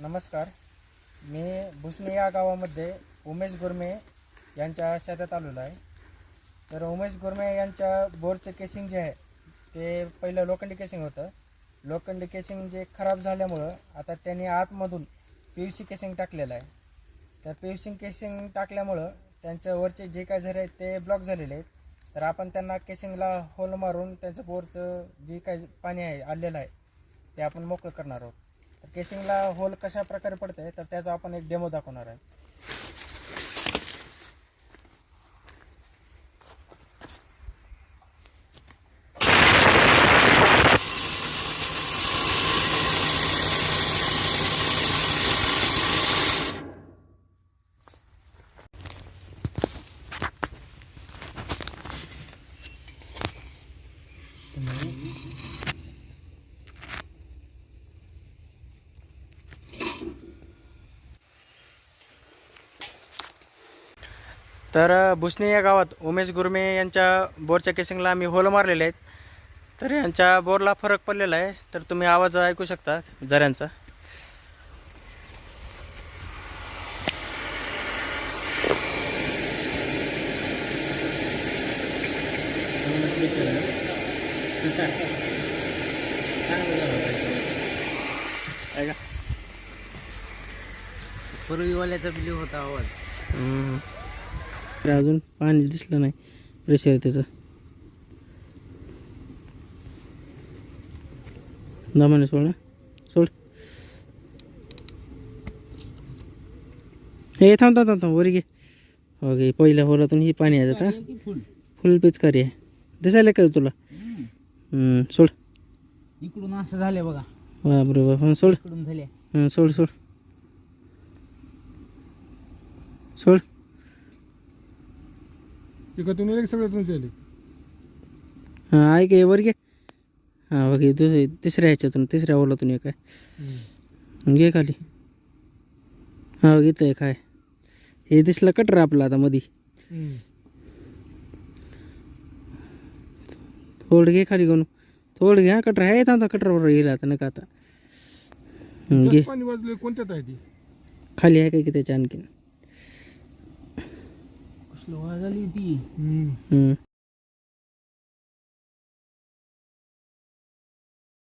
नमस्कार. मी भुसणी या गावामध्ये उमेश गुरमे यांच्या शेतात आलेलो आहे. तर उमेश गुरमे यांच्या बोरचं केसिंग जे आहे ते पहिलं लोखंडी केसिंग होतं. लोखंडी केसिंग जे खराब झाल्यामुळं आता त्यांनी आतमधून पी यू सी केसिंग टाकलेलं आहे. तर पी यू सी केसिंग टाकल्यामुळं त्यांच्या वरचे जे काय झरे आहेत ते ब्लॉक झालेले आहेत. तर आपण त्यांना केसिंगला होल मारून त्यांचं बोरचं जे काही पाणी आहे आलेलं आहे ते आपण मोकळं करणार आहोत. तर केसिंगला होल कशा प्रकारे पडते तर त्याचा आपण एक डेमो दाखवणार आहे. तर भुसणी या गावात उमेश गुरमे यांच्या बोरच्या केसिंगला आम्ही होल मारलेले आहेत. तर यांच्या बोरला फरक पडलेला आहे. तर तुम्ही आवाज ऐकू शकता झऱ्यांचा पूर्वीवाल्याचा बिली होता आवाज. तर अजून पाणी दिसलं नाही प्रेशर त्याचं. दमाने सोड सोड. हे थांब थांब थांब वर घे. ओके पहिल्या होलातून ही पाणी आहे आता की फुल फुल पिचकारी आहे. दिसायला का तुला. सोड. इकडून असं झाले बघा. हं, सोड. इकडून झाले हं, सोड. सोड. एकातून एक सगळ्यातून झाले हां ऐक हे वर घे. हां बघ हे दुस- तिसऱ्या ह्याच्यातून तिसऱ्या ओलातून एक आहे. घे खाली. हा बघ इथं एक आहे. हे दिसलं कटर आपलं आता मधी. थोडं घे खाली घेऊन थोडं घे हा कटर आहे आता कटरवर येईल आता नका आता. घे. पाणी वाजले कोणत्यात आहे ती? खाली आहे काय की त्याच्या आणखीन? कसलं वाज झाली ती हं.